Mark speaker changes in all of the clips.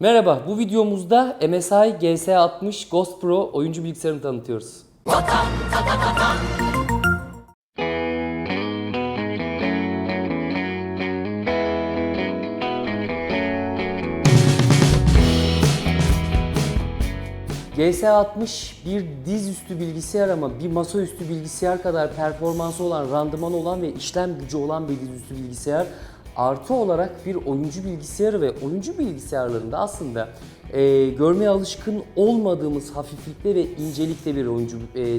Speaker 1: Merhaba, bu videomuzda MSI GS60 Ghost Pro oyuncu bilgisayarını tanıtıyoruz. GS60 bir dizüstü bilgisayar ama bir masaüstü bilgisayar kadar performansı olan, randımanı olan ve işlem gücü olan bir dizüstü bilgisayar. Artı olarak bir oyuncu bilgisayarı ve oyuncu bilgisayarlarında aslında e, görmeye alışkın olmadığımız hafiflikte ve incelikte bir oyuncu e, e,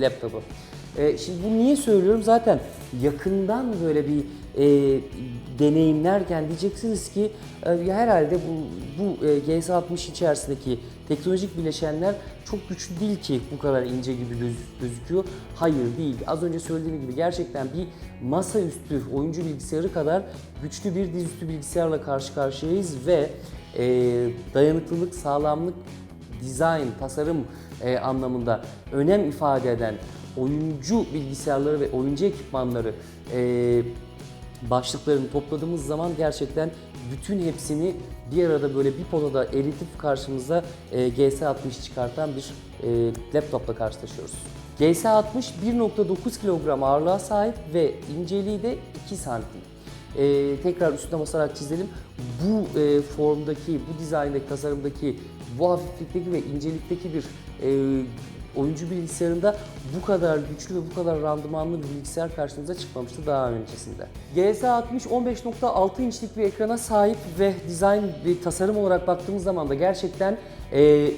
Speaker 1: laptopu. E, şimdi bunu niye söylüyorum? Zaten yakından böyle bir e, deneyimlerken diyeceksiniz ki e, herhalde bu, bu e, GS60 içerisindeki teknolojik bileşenler çok güçlü değil ki bu kadar ince gibi göz- gözüküyor. Hayır değil. Az önce söylediğim gibi gerçekten bir masaüstü oyuncu bilgisayarı kadar güçlü bir dizüstü bilgisayarla karşı karşıyayız ve e, dayanıklılık, sağlamlık dizayn, tasarım e, anlamında önem ifade eden oyuncu bilgisayarları ve oyuncu ekipmanları e, başlıklarını topladığımız zaman gerçekten bütün hepsini bir arada böyle bir potada eritip karşımıza e, GS60 çıkartan bir e, laptopla karşılaşıyoruz. GS60 1.9 kilogram ağırlığa sahip ve inceliği de 2 santim. Ee, tekrar üstüne basarak çizelim. Bu e, formdaki, bu dizayndaki, tasarımdaki, bu hafiflikteki ve incelikteki bir e, oyuncu bilgisayarında bu kadar güçlü ve bu kadar randımanlı bir bilgisayar karşımıza çıkmamıştı daha öncesinde. GS60 15.6 inçlik bir ekrana sahip ve dizayn ve tasarım olarak baktığımız zaman da gerçekten e,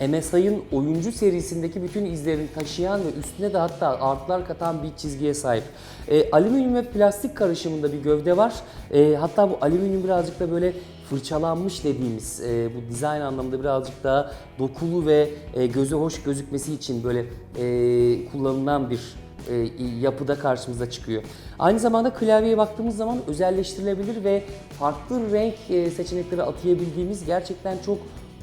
Speaker 1: MSI'ın oyuncu serisindeki bütün izlerini taşıyan ve üstüne de hatta artlar katan bir çizgiye sahip. E, alüminyum ve plastik karışımında bir gövde var. E, hatta bu alüminyum birazcık da böyle fırçalanmış dediğimiz e, bu dizayn anlamında birazcık daha dokulu ve e, göze hoş gözükmesi için böyle e, kullanılan bir e, yapıda karşımıza çıkıyor. Aynı zamanda klavyeye baktığımız zaman özelleştirilebilir ve farklı renk e, seçenekleri atayabildiğimiz gerçekten çok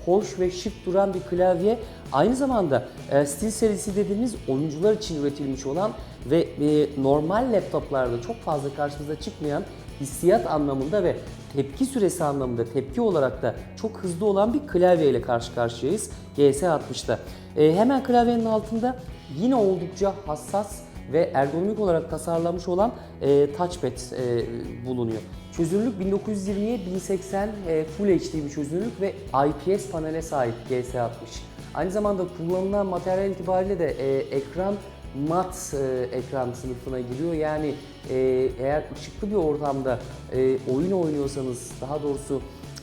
Speaker 1: hoş ve şık duran bir klavye. Aynı zamanda e, Steel serisi dediğimiz oyuncular için üretilmiş olan ve e, normal laptoplarda çok fazla karşımıza çıkmayan hissiyat anlamında ve tepki süresi anlamında tepki olarak da çok hızlı olan bir klavye ile karşı karşıyayız GS60'da. E, hemen klavyenin altında yine oldukça hassas ve ergonomik olarak tasarlanmış olan e, touchpad e, bulunuyor. Çözünürlük 1920'ye 1080 e, Full HD bir çözünürlük ve IPS panele sahip GS60. Aynı zamanda kullanılan materyal itibariyle de e, ekran mat e, ekran sınıfına giriyor. Yani e, eğer ışıklı bir ortamda e, oyun oynuyorsanız, daha doğrusu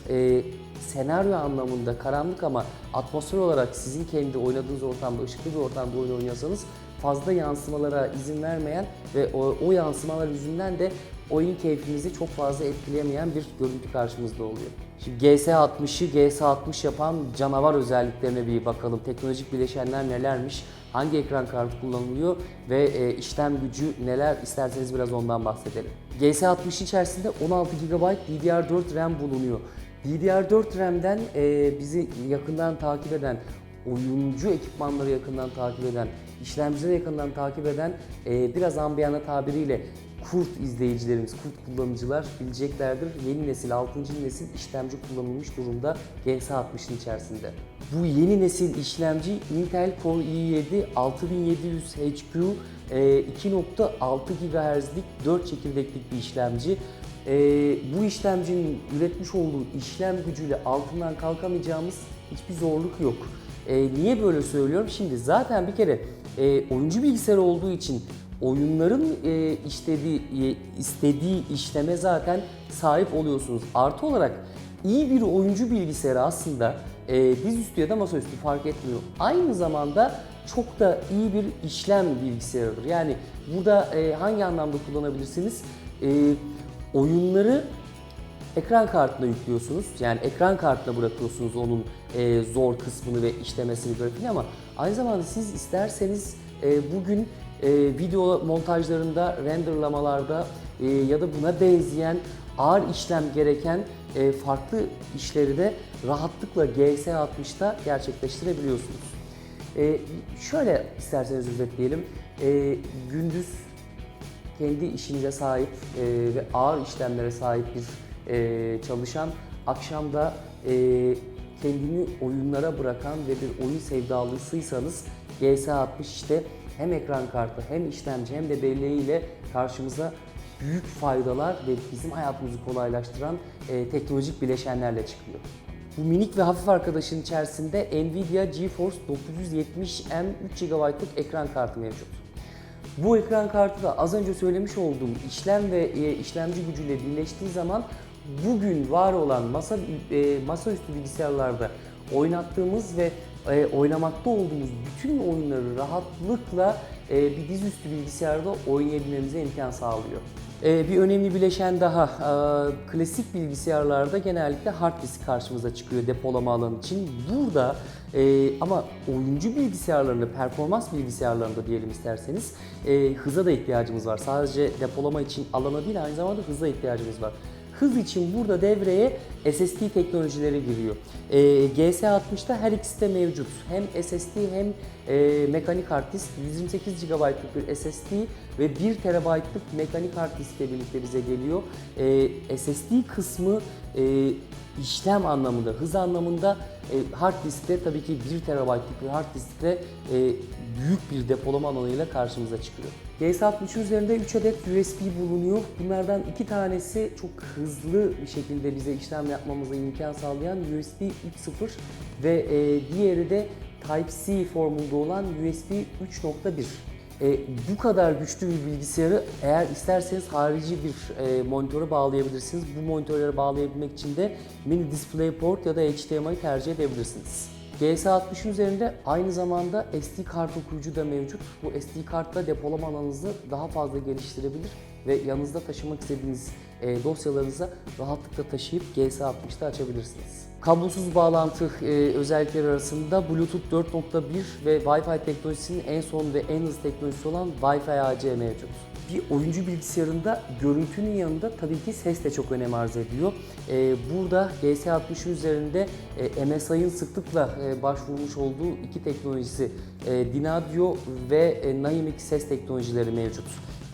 Speaker 1: e, senaryo anlamında karanlık ama atmosfer olarak sizin kendi oynadığınız ortamda, ışıklı bir ortamda oyun oynuyorsanız fazla yansımalara izin vermeyen ve o, o yansımalar yüzünden de oyun keyfinizi çok fazla etkileyemeyen bir görüntü karşımızda oluyor. Şimdi GS60'ı GS60 yapan canavar özelliklerine bir bakalım. Teknolojik bileşenler nelermiş? Hangi ekran kartı kullanılıyor ve e, işlem gücü neler isterseniz biraz ondan bahsedelim. GS60 içerisinde 16 GB DDR4 RAM bulunuyor. DDR4 RAM'den e, bizi yakından takip eden, oyuncu ekipmanları yakından takip eden, işlemcileri yakından takip eden e, biraz ambiyana tabiriyle kurt izleyicilerimiz, kurt kullanıcılar bileceklerdir. Yeni nesil, 6. nesil işlemci kullanılmış durumda GS60'ın içerisinde. Bu yeni nesil işlemci Intel Core i7 6700 HQ e, 2.6 GHz'lik 4 çekirdeklik bir işlemci. E, bu işlemcinin üretmiş olduğu işlem gücüyle altından kalkamayacağımız hiçbir zorluk yok. E, niye böyle söylüyorum? Şimdi zaten bir kere e, oyuncu bilgisayarı olduğu için oyunların e, istediği, e, istediği işleme zaten sahip oluyorsunuz. Artı olarak iyi bir oyuncu bilgisayarı aslında e, dizüstü ya da masaüstü fark etmiyor. Aynı zamanda çok da iyi bir işlem bilgisayarıdır. Yani burada e, hangi anlamda kullanabilirsiniz? E, oyunları ekran kartına yüklüyorsunuz. Yani ekran kartına bırakıyorsunuz onun e, zor kısmını ve işlemesini grafiğini ama aynı zamanda siz isterseniz e, bugün e, video montajlarında, renderlamalarda e, ya da buna benzeyen ağır işlem gereken e, farklı işleri de rahatlıkla GS60'da gerçekleştirebiliyorsunuz. E, şöyle isterseniz özetleyelim. E, gündüz kendi işinize sahip e, ve ağır işlemlere sahip bir e, çalışan akşamda e, kendini oyunlara bırakan ve bir oyun sevdalısıysanız GS60 işte hem ekran kartı hem işlemci hem de belleğiyle karşımıza büyük faydalar ve bizim hayatımızı kolaylaştıran e, teknolojik bileşenlerle çıkıyor. Bu minik ve hafif arkadaşın içerisinde Nvidia GeForce 970M 3 GB'lık ekran kartı mevcut. Bu ekran kartı da az önce söylemiş olduğum işlem ve e, işlemci gücüyle birleştiği zaman bugün var olan masa e, masaüstü bilgisayarlarda oynattığımız ve e, oynamakta olduğumuz bütün oyunları rahatlıkla e, bir dizüstü bilgisayarda oynayabilmemize imkan sağlıyor. E, bir önemli bileşen daha, e, klasik bilgisayarlarda genellikle hard disk karşımıza çıkıyor depolama alanı için. Burada e, ama oyuncu bilgisayarlarında, performans bilgisayarlarında diyelim isterseniz e, hıza da ihtiyacımız var. Sadece depolama için alana değil aynı zamanda hıza ihtiyacımız var. Hız için burada devreye SSD teknolojileri giriyor. E, GS60'da her ikisi de mevcut. Hem SSD hem e, mekanik hard disk 128 GB'lık bir SSD ve 1 TB'lık mekanik hard diskle birlikte bize geliyor. E, SSD kısmı e, işlem anlamında, hız anlamında e, hard diskte tabii ki 1 TB'lık bir hard diskle e, büyük bir depolama alanıyla karşımıza çıkıyor. GS60 üzerinde 3 adet USB bulunuyor. Bunlardan iki tanesi çok hızlı bir şekilde bize işlem yapmamıza imkan sağlayan USB 3.0 ve e, diğeri de Type-C formunda olan USB 3.1. E, bu kadar güçlü bir bilgisayarı eğer isterseniz harici bir e, monitöre bağlayabilirsiniz. Bu monitörlere bağlayabilmek için de mini DisplayPort ya da HDMI tercih edebilirsiniz. GS60'ın üzerinde aynı zamanda SD kart okuyucu da mevcut. Bu SD kartla depolama alanınızı daha fazla geliştirebilir ve yanınızda taşımak istediğiniz e, dosyalarınızı rahatlıkla taşıyıp GS60'da açabilirsiniz. Kablosuz bağlantı e, özellikleri arasında Bluetooth 4.1 ve Wi-Fi teknolojisinin en son ve en hızlı teknolojisi olan Wi-Fi AC mevcut. Bir oyuncu bilgisayarında görüntünün yanında tabii ki ses de çok önem arz ediyor. E, burada GS60'ın üzerinde e, MSI'ın sıklıkla e, başvurmuş olduğu iki teknolojisi e, Dinadio ve e, Naimix ses teknolojileri mevcut.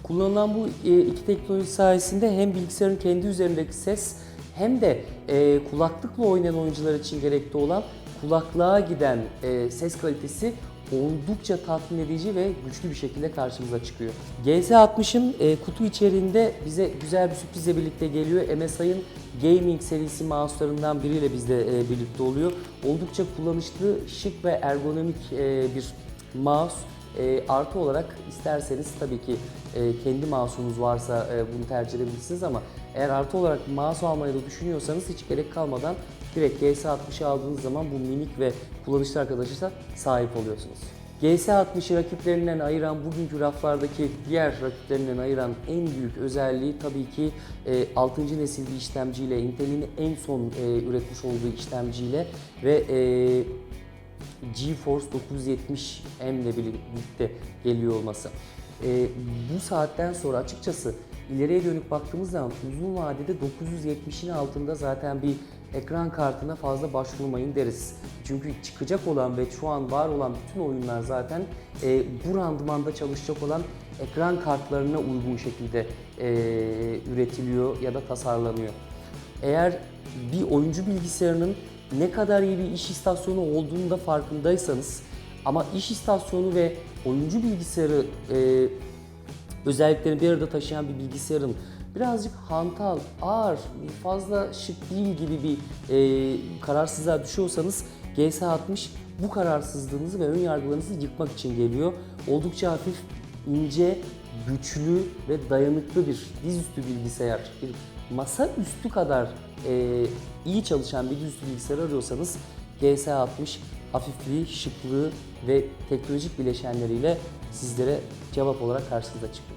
Speaker 1: Kullanılan bu e, iki teknoloji sayesinde hem bilgisayarın kendi üzerindeki ses hem de e, kulaklıkla oynayan oyuncular için gerekli olan kulaklığa giden e, ses kalitesi oldukça tatmin edici ve güçlü bir şekilde karşımıza çıkıyor. GS60'ın e, kutu içerisinde bize güzel bir sürprizle birlikte geliyor. MSI'ın Gaming serisi mouse'larından biriyle bizde e, birlikte oluyor. Oldukça kullanışlı, şık ve ergonomik e, bir mouse. E, artı olarak isterseniz tabii ki e, kendi mouse'unuz varsa e, bunu tercih edebilirsiniz ama eğer artı olarak mouse almayı da düşünüyorsanız hiç gerek kalmadan direkt GS60'ı aldığınız zaman bu minik ve kullanışlı arkadaşlar sahip oluyorsunuz. GS60'ı rakiplerinden ayıran, bugünkü raflardaki diğer rakiplerinden ayıran en büyük özelliği tabii ki e, 6. nesil bir işlemciyle, Intel'in en son e, üretmiş olduğu işlemciyle ve GeForce 970M ile birlikte geliyor olması. E, bu saatten sonra açıkçası ileriye dönük baktığımız zaman uzun vadede 970'in altında zaten bir ekran kartına fazla başvurmayın deriz. Çünkü çıkacak olan ve şu an var olan bütün oyunlar zaten e, bu randımanda çalışacak olan ekran kartlarına uygun şekilde e, üretiliyor ya da tasarlanıyor. Eğer bir oyuncu bilgisayarının ne kadar iyi bir iş istasyonu olduğunu da farkındaysanız ama iş istasyonu ve oyuncu bilgisayarı e, özelliklerini bir arada taşıyan bir bilgisayarın birazcık hantal, ağır, fazla şık değil gibi bir e, kararsızlığa düşüyorsanız GS60 bu kararsızlığınızı ve ön yargılarınızı yıkmak için geliyor. Oldukça hafif, ince, güçlü ve dayanıklı bir dizüstü bilgisayar, bir masa üstü kadar e, iyi çalışan bir dizüstü bilgisayar arıyorsanız GS60 hafifliği, şıklığı ve teknolojik bileşenleriyle sizlere cevap olarak karşınıza çıkıyor.